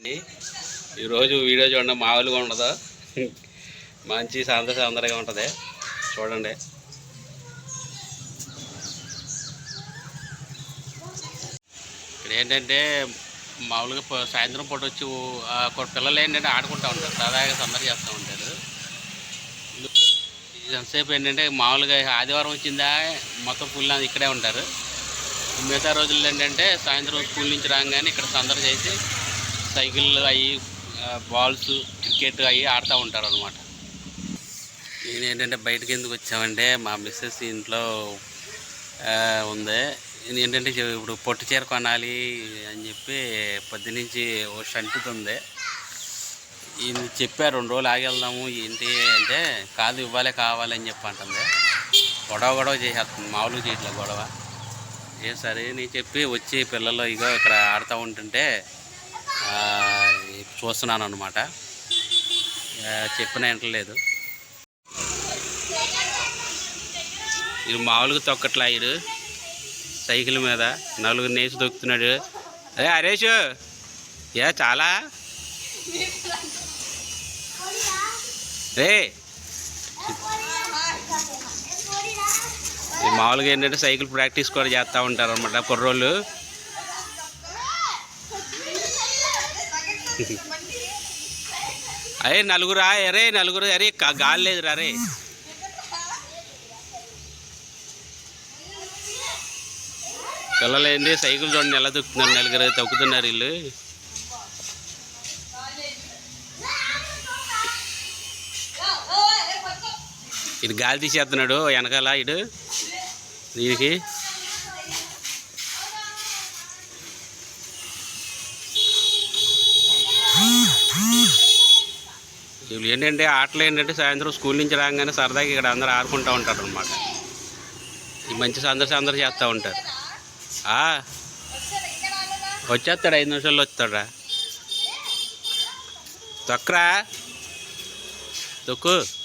అండి. ఈరోజు వీడియో చూడండి మామూలుగా ఉండదు? మంచి సాంద్ర సాంద్రగా ఉంటుంది. చూడండి. ఇక్కడ ఏంటంటే మామూలుగా సాయంత్రం పూట వచ్చి ఊ- పిల్లలు ఏంటంటే ఆడుకుంటూ ఉంటారు. సరదాగా సందడి చేస్తూ ఉంటారు. ఎంతసేపు ఏంటంటే మామూలుగా ఆదివారం వచ్చిందా మొత్తం ఫుల్ ఇక్కడే ఉంటారు. మిగతా రోజుల్లో ఏంటంటే సాయంత్రం స్కూల్ నుంచి రాగానే ఇక్కడ సందడి చేసి సైకిళ్ళు అవి బాల్స్ క్రికెట్ అవి ఆడుతూ ఉంటారు అనమాట నేను ఏంటంటే బయటకి ఎందుకు వచ్చామంటే మా మిస్సెస్ ఇంట్లో ఉంది. నేను ఏంటంటే ఇప్పుడు పొట్టు చీర కొనాలి అని చెప్పి పొద్దు నుంచి ఓ షంటుతుంది ఈయన చెప్పారు రెండు రోజులు ఆగి వెళ్దాము ఏంటి అంటే కాదు ఇవ్వాలి కావాలి అని చెప్పి అంటుంది. గొడవ గొడవ చేసేస్తుంది మామూలుగా చేయట్లేదు గొడవ. ఏ సరే నేను చెప్పి వచ్చి పిల్లలు ఇగో ఇక్కడ ఆడుతూ ఉంటుంటే చూస్తున్నాను అనమాట చెప్పిన వింటలేదు ఇది మామూలుగా తొక్కట్లా ఇడు సైకిల్ మీద నలుగురు నేసి దొక్కుతున్నాడు అదే హరేష్ ఏ చాలా? రే మామూలుగా ఏంటంటే సైకిల్ ప్రాక్టీస్ కూడా చేస్తూ ఉంటారు అనమాట కుర్రోళ్ళు. అరే నలుగురా అరే నలుగురు అరే గాలి లేదు రే పిల్లలేంది? సైకిల్ చూడండి ఎలా తొక్కుతున్నారు నలుగురు తొక్కుతున్నారు వీళ్ళు. ఇది గాలి తీసేస్తున్నాడు వెనకాల ఇడు. దీనికి. వీళ్ళు ఏంటంటే ఆటలు ఏంటంటే సాయంత్రం స్కూల్ నుంచి రాగానే సరదాగా ఇక్కడ అందరూ ఆడుకుంటూ ఉంటారు అనమాట ఈ మంచి సందర్శ అందరూ చేస్తూ ఉంటారు. వచ్చేస్తాడు? ఐదు నిమిషాల్లో వస్తాడా? తొక్కరా? తొక్కు.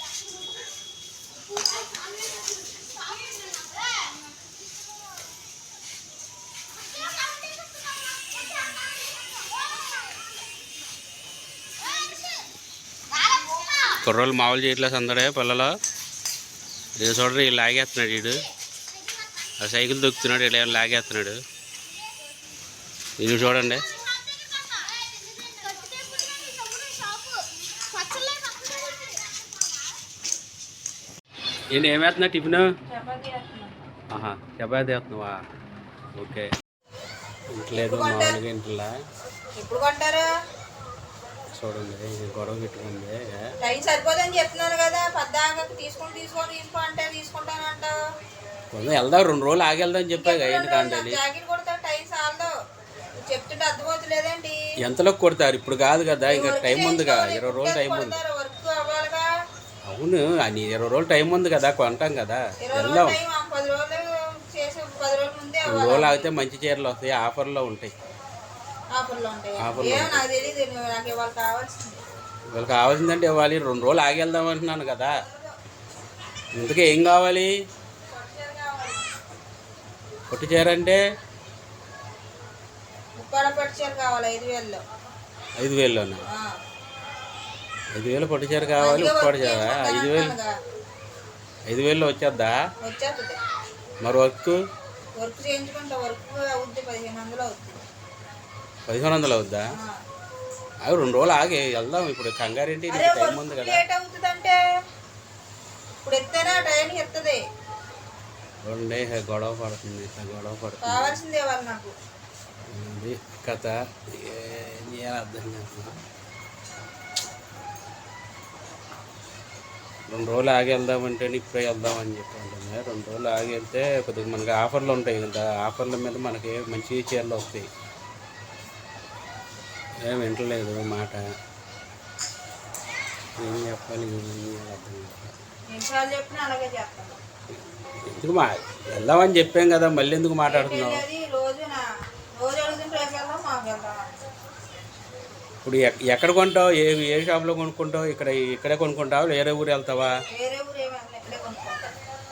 కుర్రోళ్ళు మామూలు చేయట్లే సందడే పిల్లలు. ఇది చూడరు ఈ లాగేస్తున్నాడు వీడు. ఆ సైకిల్ దొక్కుతున్నాడు ఇలా లాగేస్తున్నాడు. ఇది చూడండి. నేను ఏమేస్తున్నా టిఫిన్? ఆహా చపాతీ వేస్తున్నావా? ఓకే. ఇంట్లేదు మామూలుగా ఇంట్లో ఎప్పుడు కొంటారు? చూడండి గొడవ పెట్టుకుంది. టైం సరిపోదని చెప్తున్నాను కదా పద్దాక తీసుకొని తీసుకొని తీసుకో అంటే తీసుకుంటాను అంటావు కొంచెం వెళ్దాం రెండు రోజులు ఆగి వెళ్దాం అని చెప్పా ఏంటి కాండి జాకెట్ కొడతా టైం చాలదు. చెప్తుంటే ఎంతలోకి కొడతారు? ఇప్పుడు కాదు కదా ఇంకా టైం ఉందిగా ఇరవై రోజులు టైం ఉంది. వర్క్ అవ్వాలిగా. అవును అని ఇరవై రోజులు టైం ఉంది కదా కొంటాం కదా. వెళ్దాం. టైం ఆ పది రోజులు చేసి పది రోజుల ముందే రెండు రోజులు ఆగితే మంచి చీరలు వస్తాయి ఆఫర్లో ఉంటాయి. ఆఫర్లో ఉంటాయి. ఏమో నాకు తెలియదు నువ్వు నాకు ఇవాళ కావాల్సింది. వీళ్ళకి కావాల్సిందంటే ఇవ్వాలి రెండు రోజులు ఆగి వెళ్దాం అంటున్నాను కదా. ఇంతకీ ఏం కావాలి? పొట్టి చీర అంటే? పట్టు చీర కావాలి ఐదు వేలలో. ఐదు వేలలోనా. ఐదు వేలు పొట్టి చీర కావాలి ఉప్పాడు చీర. ఐదు వేలు. ఐదు వేలు వచ్చేద్దా? మరి వర్క్? వర్క్ చేయించుకుంటా వర్క్ అవుద్ది పదిహేను వందలు అవుద్ది పదిహేను వందలు అవుద్దా. అవి రెండు రోజులు ఆగి వెళ్దాం. ఇప్పుడు నీకు టైం ఉంది కదా. ఇప్పుడు ఎత్తేనా? ఎత్తది. చూడండి గొడవ పడుతుంది గొడవ పడుతుంది. కావాల్సిందే వాళ్ళు నాకు. ఇది కథ? అర్థం రెండు రోజులు ఆగి వెళ్దామంటే ఇప్పుడే వెళ్దామని చెప్పి ఉంటుంది రెండు రోజులు ఆగి వెళ్తే కొద్దిగా మనకి ఆఫర్లు ఉంటాయి కదా. ఆఫర్ల మీద మనకి మంచి చీరలు వస్తాయి. ఏం వింటలేదు మాట. ఏం చెప్పాలి ఎందుకు మా వెళ్దామని చెప్పాం కదా మళ్ళీ ఎందుకు మాట్లాడుతున్నావు? ఇప్పుడు ఎక్- ఎక్కడ కొంటావు? ఏ ఏ షాప్లో కొనుక్కుంటావు? ఇక్కడ ఇక్కడే కొనుక్కుంటావా? వేరే ఊరు వెళ్తావా?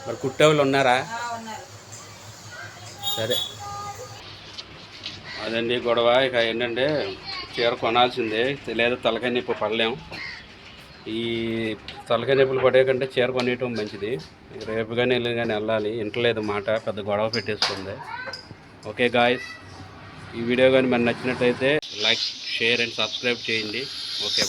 మరి కుట్టేవాళ్ళు ఉన్నారు. సరే. అదండి గొడవ. ఇక ఏంటంటే చీర కొనాల్సిందే. లేదా తలకాయ నొప్పి పడలేం. ఈ తలకాయ నొప్పులు పడే కంటే చీర కొనేయటం మంచిది. రేపు కానీ వెళ్ళి కానీ వెళ్ళాలి. ఇంటలేదు మాట. పెద్ద గొడవ పెట్టేస్తుంది. ఓకే గాయస్ ఈ వీడియో కానీ మరి నచ్చినట్టయితే లైక్ షేర్ అండ్ సబ్స్క్రైబ్ చేయండి. ఓకే